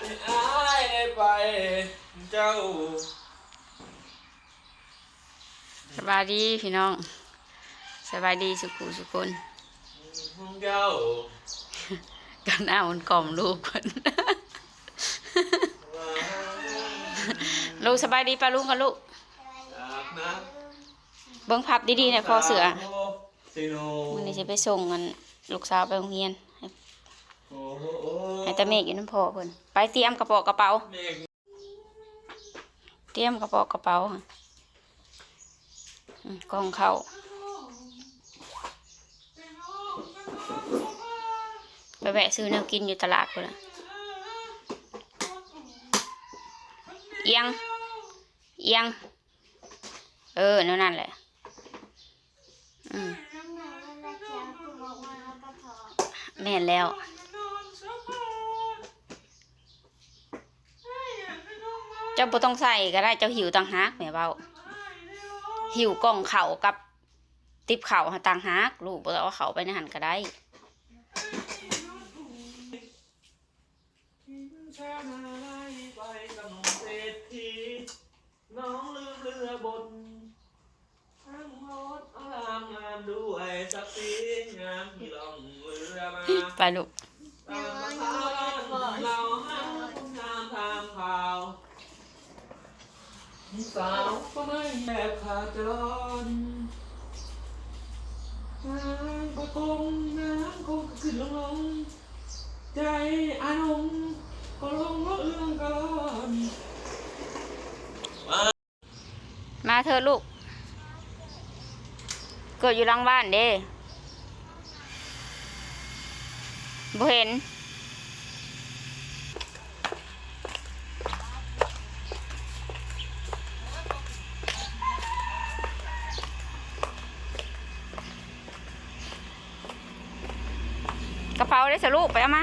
ให้อายได้ไปเจ้าสบายดีพี่น้องสบายดีสุขุสุคนของเจ้ากันหน้ามันกล่อมลูกคนลูกสบายดีปะลุงกับลูกจากนะเบิ้งพับดีๆเนี่ยคอเสือสิโนมันนี้จะไปส่งกันลูกสาวไปโรงเรียน ให้ตาเมฆอยู่น้ำพอเพิ่นไปเตรียมกระเป๋ากระเป๋า เตรียมกระเป๋ากระเป๋าค่ะอืมกองเข้าไปแวะซื้อแนวกินอยู่ตลาดพุ่นน่ะเอียงเอียง เออนั่นนั่นแหละอืมแม่แล้ว เจ้าบ่ต้องใส่ก็ได้เจ้าหิวต่างหากแม่เบาหิวกล่องเข่าวกับ ติบเข่าวหาต่างหากลูกบ่ต้องเอาเขาไปในหันก็ได้ชานาไล่ไปกับหนุ่มเศรษฐีน้องลืมเรือบนทั้งรถอารามงามด้วยสักสีงามที่ล่องเรือมาไปลูก สาวก็ไม่แยกขาดจรทางก็คงน้ำคงขึ้นลงลงใจอานงก็ลงก็เอื้องก็ร้อนมาเถอะลูก เกิดอยู่หลังบ้านเด้บ่เห็น กระเป๋าได้สลูกไปเอามา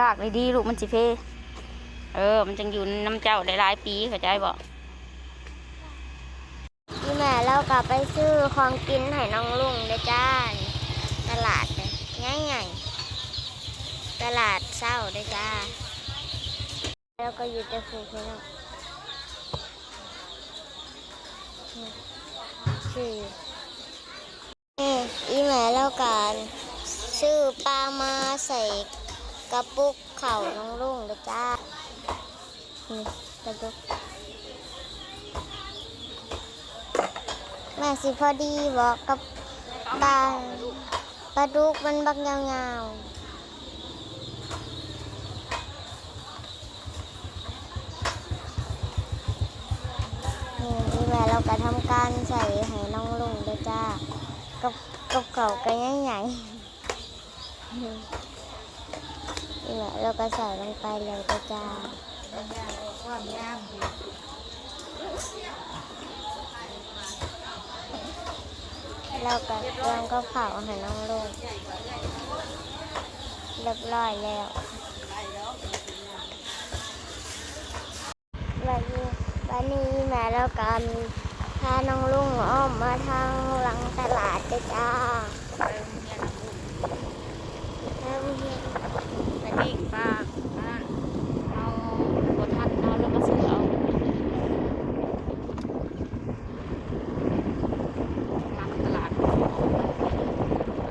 ดากเลยดีลูกมันสิเพ เออ มันจังอยู่น้ำเจ้าได้หลายปีเข้าใจบ่พี่แม่เรากลับไปซื้อของกินให้น้องลุงเด้อจ้า ตลาดเลยง่ายๆ ตลาดเศร้าด้อจ้า แล้วก็อยู่จะฟูพี่น้องชื่ออีแม่แล้วกันซื้อปลามาใส่กระปุกเข่าน้องลุงด้อจ้านี่กระปุกแม่สิพอดีบอกกับปลาปลาดุกมันบักยาวๆนี่นี่แม่ เราก็ทำการใส่ให้น้องลุงด้วยจ้ากับกับเขาก็ใหญ่ๆนี่แม่เราก็ใส่ลงไปเลยด้วยจ้าเราก็เตรียมก็เผาให้น้องลุงเรียบร้อยแล้ววันนี้ วันนี้แม่แล้วกันพาน้องลุงอ้อมมาทางหลังตลาดจ้าจ้าแล้วเห็นไปนี่ป้าอันนั้นเอาบทันเอาแล้วก็ซื้อเอาหลังตลาด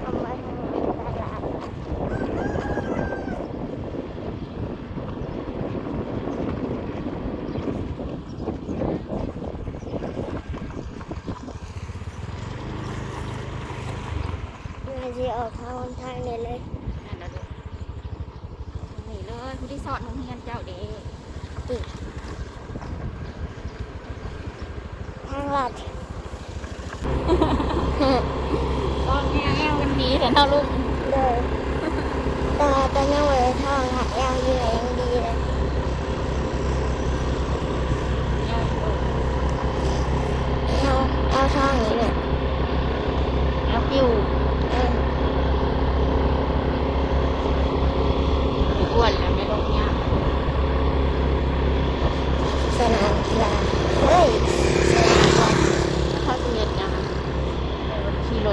เอามาทางหลังตลาดแม่จะออกทางทางนี้ เลยนั่นแหละลูกนี่เลยผู้ที่สอนโรงเรียนเจ้าเด็ก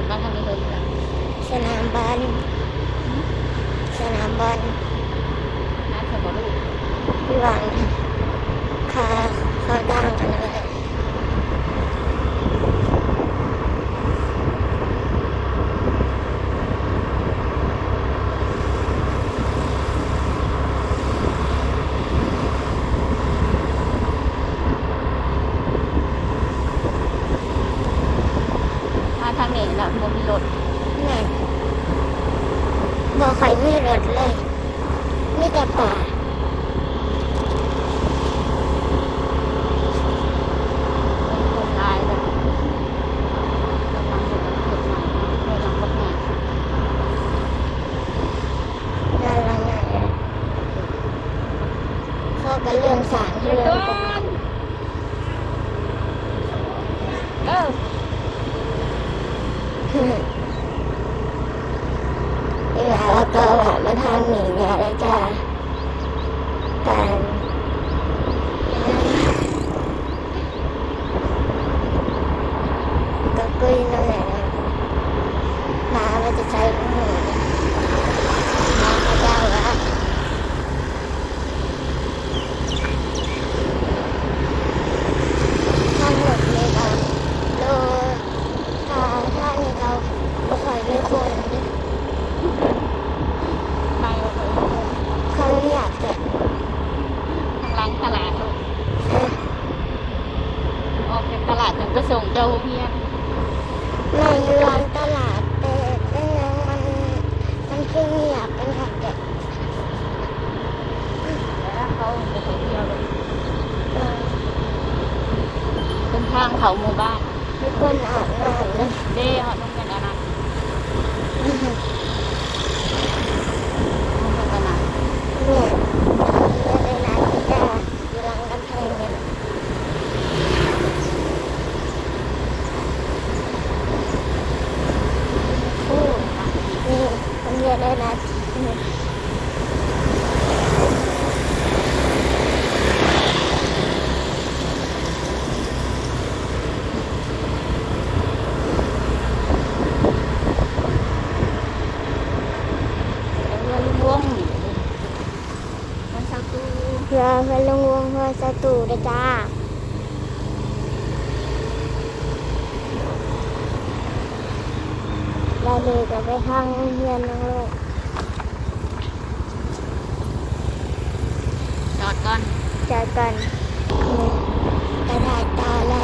ดมาทางนี้เลยสนามบอลสนามบอลนัดสมบูรณ์วาง รถนี่บ่ครไม่รถเลย มีแต่ป่ากันเรื่องสารเรื่องเออ ตลาดจนไปส่งเจ้าเพียนในร้านตลาดแต่เป็นยังมันมันคือเงียบเป็นของแกะแล้วเขาจะไปเที่ยวเลยเออเป็นทางเขาหมู่บ้านมีคนอาบน้ำเลยเด้เขาต้องเป็นอันนั้นต้องเป็นอันนั้น เนี่ยในร้านที่จะอยู่หลังกำแพงเนี่ยโอ้นี่มันเยอะเลยนะเนี่ย เรือลุงวงมันเช่าตู้ เพื่อเพื่อลงวงเพื่อสตูด้วยจ้าได้เลยก็ไปทางเฮียนน้องลูกจอดก่อนเจอกันกระดาษตาอะไร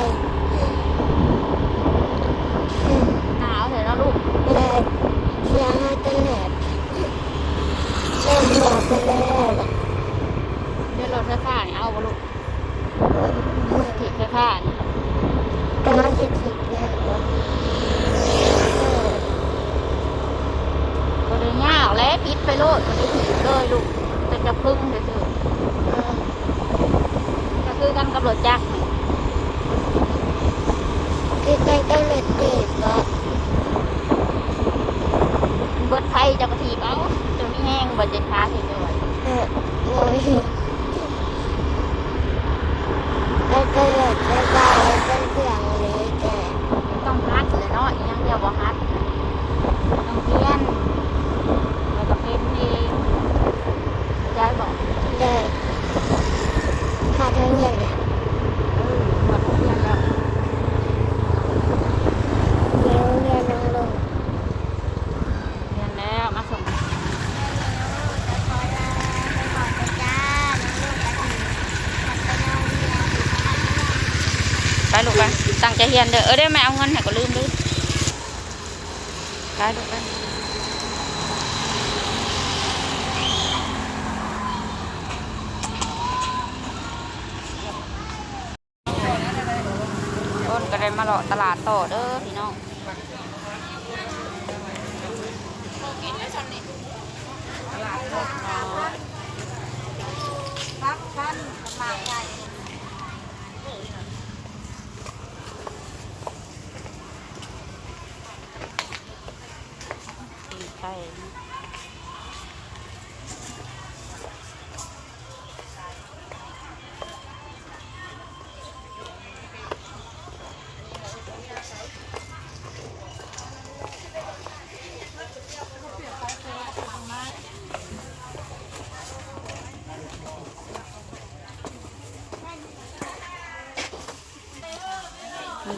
หนาวเถอะนะลูก เลยเสียงให้ต้นแหนบเริ่มหอบไปแล้ว เดี๋ยวรถไฟฟ้านี่เอาบ่ลูกถีบไฟฟ้านี่ กำลังจะถิดแล้ว ก็เลยง่าวแล้วปิดไปโลดก็ได้ถีบเลยลูกเป็นกระพึ่งเฉยๆก็คือกันกับ รถจักรนี่คือใกล้ต้นเล็ดเด็กก็เบิดไฟจะกระถีบเอาจะมีแห้งเบิดเจ็ดขาถีบด้วยเออโอ้ยแล้วก็เล็ดแล้วก็ต้นเพื่องเลยแก ต้องฮัดเลยเนาะอีกอย่างเดียวบ่ฮัดต้องเพียนแล้วก็เป็นเองยายบอก เลยขาดเงินเนี่ย เออหมดเพียนแล้ว เดี๋ยวเรียนน้องลง เพียนแล้วมาส่ง ไปลูกไป รียนเด้อเออได้ไหมเอาเงินให้ก็ลืมลืมไปลูกไปต้ก็ได้มาเลาะตลาดต่อเด้อพี่น้องรับท่านมาใหญ่ ใช่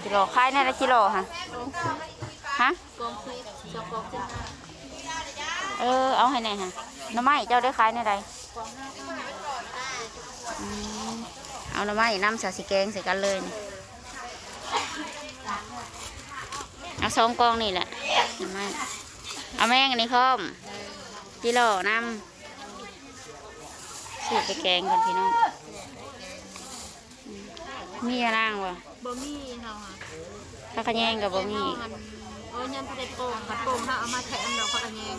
กิโลขายในละกิโลฮะฮะกองซีเจ้ากองซี เออ เอาให้แน่ฮะหน้ำไม้เจ้าได้ขายในใดอืมเอาหน้ำไม้น้ำใส่สีแกงใส่กันเลยนี่เอาสองกองนี่แหละหน้ำไม้เอาแมงอันนี้พร้อมกิโลน้ำสีไปแกงก่อนพี่น้องอืมมีอะไรางวะบะหมี่เนาะค่ะถ้าขะแยงกับบะหมี่เฮาหั่นเออยันพระเดชโป่งผัดโป่งถ้าเอามาแถมเราพักกันแยง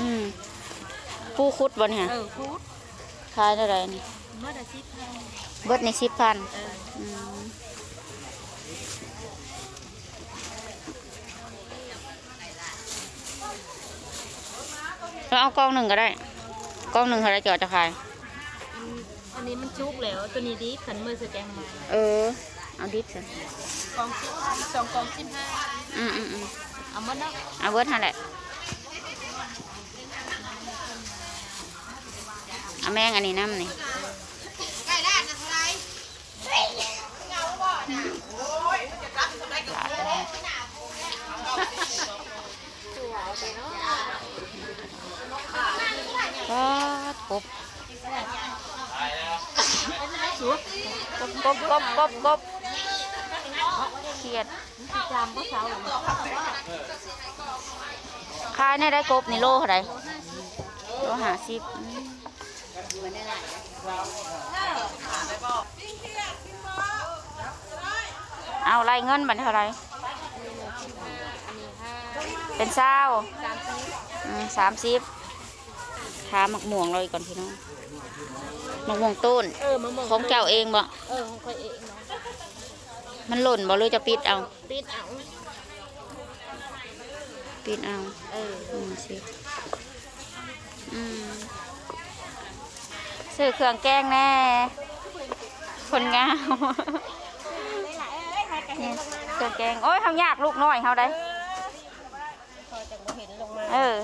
อืมผู้คุดบนเนี่ยเออฟูดขายได้ไรนี่บเมื่อใดสิพันเบิดในสิบพันเอออืมแล้วเอากล้องหนึ่งก็ได้กล้องหนึ่งเท่าไรจอจะขาย อันอันนี้มันชุกแล้ว ตัวนี้ดีขันมือสแกงมาเออ เอาดิบสิกองสิบสองกองสิบห้า อืมอืมอืม เอามาเนาะเอาเบิดหั่นแหละเอาแมงอันนี้น้ำนี่ก็กบกบกบกบกบเขียด จามก็เช้าหรอขายในได้กบนี่โลเท่าไหรโลหาสิบเอาไรเงินบันเท่าไรเป็นเศร้าสามสิบอืมสามสิบทาหมักม่วงเราอีกก่อนพี่น้องหมักม่วงต้นของเจ้าเองบ่เออของคอยเอง มันหล่นบ่หรือจะปิดเอา ปิดเอา ปิดเอา เอออืมสิอืมซื้อเครื่องแกงแน่ คนงามเนี่ยเครื่องแกงโอ้ยทำยากลูกน้อยเขาได้พอจะบ่เห็นลงมาเออ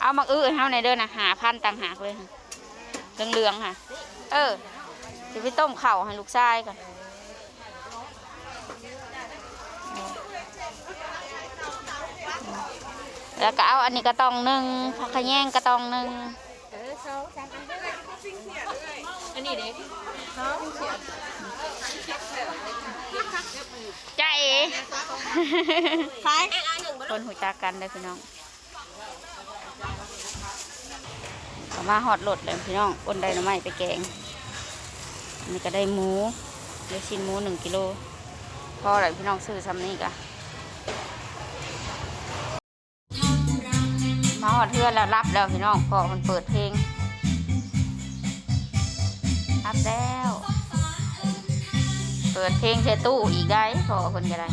เอามาอื้อให้เขาในอยเด้อนะหาพันต่างหากเลยค่ะเหลืองๆค่ะ เออจะไปต้มเข่าวให้ลูกชายก่อน แล้วก็เอาอันนี้กระตองหนึ่งผักขะแยงกระตองหนึ่งเออสองสามอันอันนี้เด็กสองเสียใจเอ๋ขายคนหูจักกันเลยพี่น้องเอามาหอดรถเลยพี่น้องอ้นได้หน่อไม้ไปแกงอันนี้ก็ได้หมูได้ชิ้นหมูหนึ่งกิโลพอเลยพี่น้องซื้อซ้ำนี่กะ ดเทือนแล้วรับแล้วพี่น้องพอมันเปิดเพลง รับแล้ว เปิดเพลงเทตู้อีกได้พอคนก็ได้